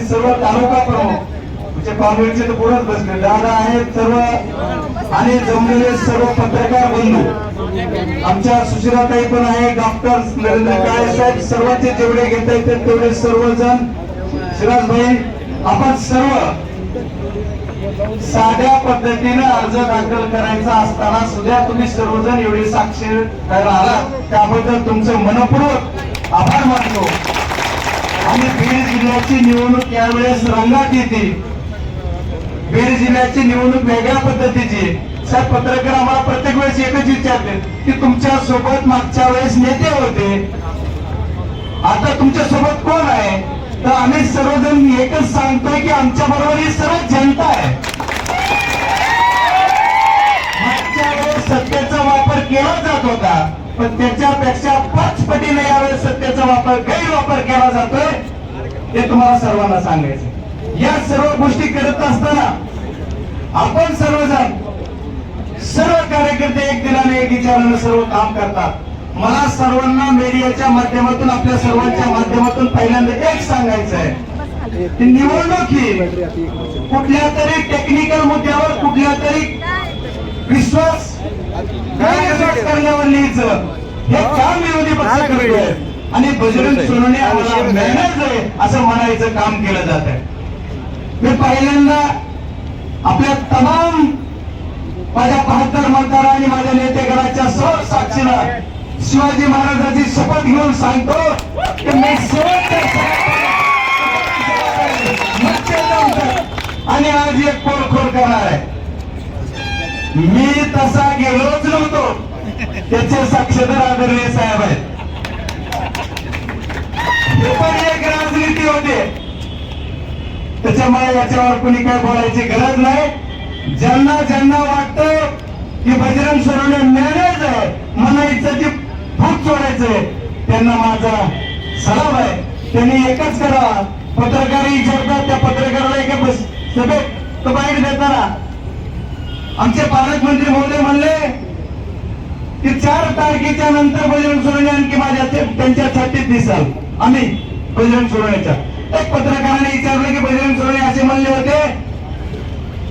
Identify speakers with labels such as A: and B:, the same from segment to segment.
A: आणि सर्व तालुका प्रमुख म्हणजे काँग्रेसचे तर पुढेच बसले दादा आहेत सर्व आणि जमलेले सर्व पत्रकार बंधू. आमच्या सुशिराताई पण आहे डॉक्टर नरेंद्र काळे साहेब सर्वांचे जेवढे घेता येतात तेवढे सर्वजण. शिराज भाई आपण सर्व साध्या पद्धतीने अर्ज दाखल करायचा असताना सुद्धा तुम्ही सर्वजण एवढी साक्ष आला त्याबद्दल तुमचं मनपूर्वक आभार बीड जिल्ह्याची निवडणूक यावेळेस रंगात येते. बीड जिल्ह्याची निवडणूक वेगळ्या पद्धतीची. साहेब पत्रकार आम्हाला प्रत्येक वेळेस एकच विचारते की तुमच्यासोबत मागच्या वेळेस नेते होते. आता तुमच्यासोबत कोण आहे? तर आम्ही सर्वजण एकच सांगतोय की आमच्या बरोबर ही सर्व जनता आहे. मागच्या वेळेस सत्तेचा वापर केला जात होता पण त्याच्यापेक्षा पाच पटीने यावेळेस सत्तेचा वापर गैरवापर केला जातोय. हे तुम्हाला सर्वांना सांगायचं या सर्व गोष्टी करत असताना आपण सर्वजण सर्व कार्यकर्ते एक दिलाने एक विचारानं सर्व काम करतात. मला सर्वांना मीडियाच्या माध्यमातून आपल्या सर्वांच्या माध्यमातून पहिल्यांदा एक सांगायचं आहे. की निवडणूक ही कुठल्या तरी टेक्निकल मुद्द्यावर कुठल्या तरी विश्वास करण्यावर लिहायचं हे काम विरोधी पक्ष करतोय. आणि बजरंग सोनवणे आम्हाला मेहनत आहे. असं म्हणायचं काम केलं जात आहे. मी पहिल्यांदा आपल्या तमाम माझ्या बहात्तर मतदार आणि माझ्या नेतेगणाच्या सर्व साक्षीनं शिवाजी महाराजांची शपथ घेऊन सांगतो की मी आणि आज एक पोरखोर करणार आहे. मी तसा गेलोच नव्हतो. त्याचे साक्षीदार आदरणीय साहेब आहेत. हे पण एक राजनीती होते. त्याच्यामुळे याच्यावर कोणी काय बोलायची गरज नाही. ज्यांना ज्यांना वाटत की बजरंग सोडवणे मॅनेज आहे म्हणायचं की भूत सोडायचंय. त्यांना माझा सलाम आहे. त्यांनी एकच करा. पत्रकार विचारतात त्या पत्रकाराला एका बस सभेत तो बाईट देताना. आमचे पालकमंत्री महोदय म्हणले की चार तारखेच्या नंतर बजरंग सोडवणे आणखी माझ्या ते- त्यांच्या छातीत दिसाल. आम्ही बजरंग सोडवण्याच्या एक पत्रकाराने विचारलं की बजरंग सोडवणे असे म्हणले होते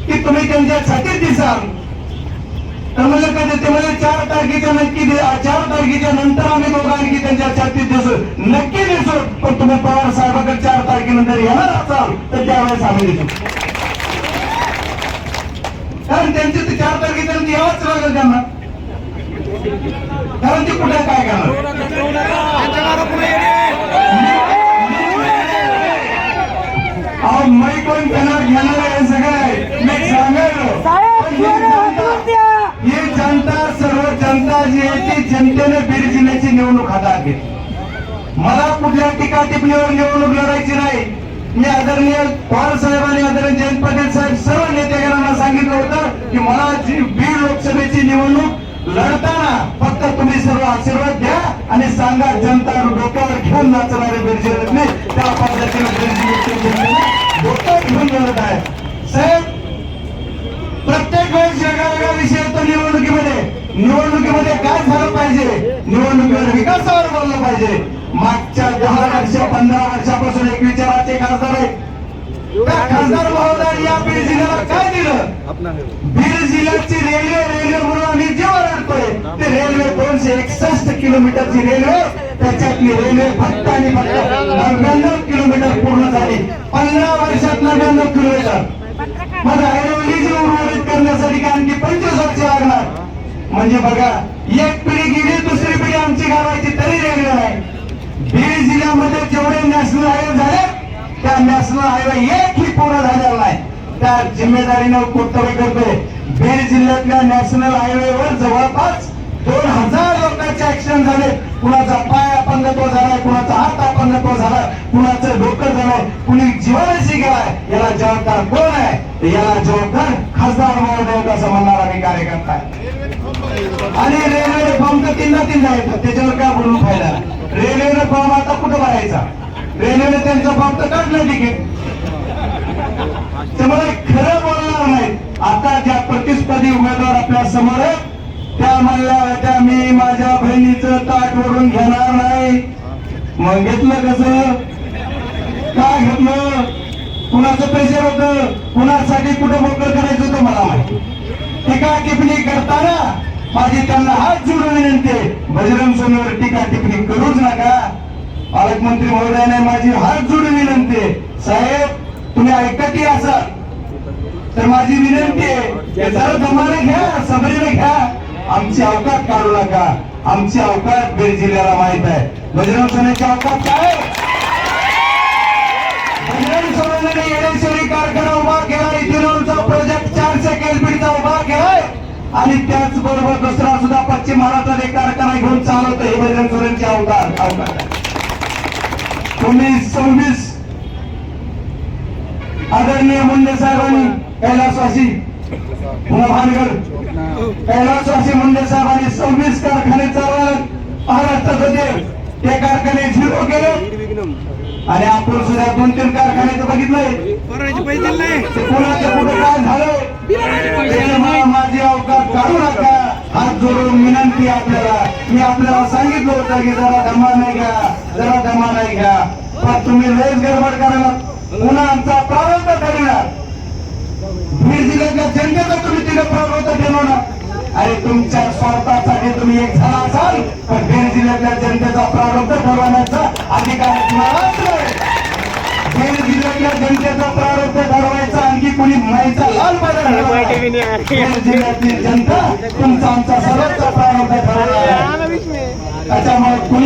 A: की तुम्ही त्यांच्या छातीत दिसाल. तर म्हणलं का ते म्हणजे चार तारखेच्या नक्की चार तारखेच्या नंतर आम्ही दोघं आणखी त्यांच्या छातीत दिसू. नक्की दिसू. पण तुम्ही पवार साहेबाकडे चार तारखेनंतर येणार असाल तर त्यावेळेस आम्ही दिसू. कारण त्यांचे ते चार तारखेच्या नंतर यावंच लागेल त्यांना. कारण ते कुठे काय करणार? घेतली मला कुठल्या टीका टिपणीवर निवडणूक लढायची नाही. मी आदरणीय पवार साहेब आणि आदरणीय जयंत पाटील साहेब सर्व नेतेगणांना सांगितलं होतं की मला जी बीड लोकसभेची निवडणूक लढताना फक्त तुम्ही सर्व आशीर्वाद द्या आणि सांगा जनता डोक्यावर घेऊन नाचणारे बीड जिल्ह्यातले त्या पद्धतीने डोक्यावर घेऊन लढत आहे. साहेब प्रत्येक वेळेस वेगळा वेगळा विषय येतो निवडणुकीमध्ये. निवडणुकीमध्ये काय झालं पाहिजे. निवडणुकीवर विकासावर बोललं पाहिजे. मागच्या दहा वर्ष पंधरा वर्षापासून एक विचाराचे खासदार आहे त्या खासदार महोदयांनी या बीड जिल्ह्याला काय दिलं? बीड जिल्ह्याची रेल्वे रेल्वे म्हणून आम्ही जे ओरडतोय ते रेल्वे दोनशे एकसष्ट किलोमीटरची रेल्वे त्याच्यातली रेल्वे फक्त आणि फक्त नव्याण्णव किलोमीटर पूर्ण झाली. पंधरा वर्षात नव्याण्णव किलोमीटर. मग ऐरोली जी उर्वरित करण्यासाठी काय आणखी पंचवीस वर्ष लागणार. म्हणजे बघा एक पिढी आमची तरी वेगळं नाही बीड जिल्ह्यामध्ये जेवढे नॅशनल हायवे झाले त्या नॅशनल हायवे एकही पूर्ण झालेला नाही. त्या जिम्मेदारीनं कर्तव्य करतोय. बीड जिल्ह्यातल्या नॅशनल हायवेवर जवळपास दोन हजार लोकांचे ऍक्सिडेंट झाले. कुणाचा पाय अपंगत्व झालाय कुणाचा हात अपंगत्व झालाय कुणाचं डोकं झालंय कुणी जीवनाशी गेलाय याला जबाबदार कोण आहे? याला जबाबदार खासदार महोदय असं म्हणणारा मी कार्यकर्ता आहे. आणि रेल्वे फॉर्म तर तीनदा तीनदा येतात. त्याच्यावर काय बोलून फायदा? रेल्वेने फॉर्म आता कुठं भरायचा? रेल्वेने त्यांचा फॉर्म तर काढलं तिकीट त्यामुळे खरं बोलणार नाही आता ज्या प्रतिस्पर्धी उमेदवार आपल्यासमोर त्या म्हणल्या होत्या मी माझ्या बहिणीचं ताट ओढून घेणार नाही. मग घेतलं कसं? का घेतलं? कुणाचं प्रेशर होतं? कुणासाठी कुठं मोकळ करायचं होतं मला माहिती. टीका टिप्पणी करताना माझी त्यांना हात जोडून विनंती बजरंग सोनीवर टीका टिप्पणी करूच नका. पालकमंत्री महोदयाने माझी हात जोडून विनंती साहेब तुम्ही ऐकतही असाल. तर माझी विनंती आहे की जरा दमाने घ्या सबरीने घ्या. आमची अवकात काढू नका. आमची अवकात बीड जिल्ह्याला माहीत आहे. बजरंग सोन्याची अवकात काय? बजरंग सोन्याने येडेश्वरी कारखाना आणि त्याचबरोबर दुसरा सुद्धा पश्चिम महाराष्ट्रात एक कारखाना घेऊन चालवतो हे भजन सोरेनचे अवतार. अवतार. तुम्ही सव्वीस आदरणीय मुंडे साहेबांनी कैलासवासी पुन्हा भानगड कैलासवासी मुंडे साहेबांनी सव्वीस कारखाने चालवत महाराष्ट्रात होते. ते कारखाने झिरो केले. आणि आपण सुद्धा दोन तीन कारखान्याचं बघितलंय. कोणाचं कुठं काय झालं? माझी अवकाश काढू नका. हात जोडून विनंती आपल्याला. मी आपल्याला सांगितलं होतं की जरा धमा नाही घ्या जरा धमा नाही घ्या. पण तुम्ही लयच गडबड करायला पुन्हा आमचा प्रारंभ ठरविणार. बीड जिल्ह्यातल्या जनतेचा तुम्ही तिथे प्रारंभ ठरवणार. अरे तुमच्या स्वार्थासाठी तुम्ही एक झाला असाल पण बीड जिल्ह्यातल्या जनतेचा प्रारंभ ठरवण्याचा अधिकार नाही. बीड जिल्ह्यातल्या जनतेचा प्रारंभ ठरवायचा आणखी कोणी माईचा लाल बदल बीड जिल्ह्यातील जनता तुमचा आमचा सर्वोच्च प्रारंभ आहे. त्याच्यामुळे कुणी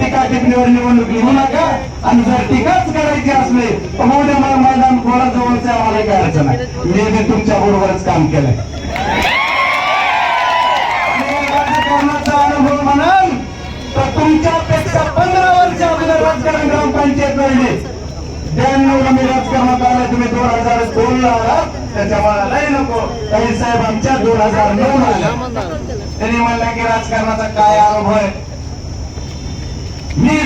A: टीका टिप्पणीवर निवडणूक लिहू नका. आणि जर टीकाच करायची असली तर उद्या मला मैदान कोणा जवळचं आम्हाला काय अडचण नाही. मी तुमच्या बरोबरच काम केलंय. राजकारणाचा अनुभव म्हणाल तर तुमच्यापेक्षा पंधरा वर्ष अगोदर राजकारण ग्रामपंचायत लढली ब्याण्णव मी राजकारणात आलं तुम्ही दोन हजार दोन ला आलात त्याच्यामुळे लय नको. काही साहेब आमच्या दोन हजार नऊ ला आला. त्यांनी म्हणला की राजकारणाचा काय अनुभव आहे? मी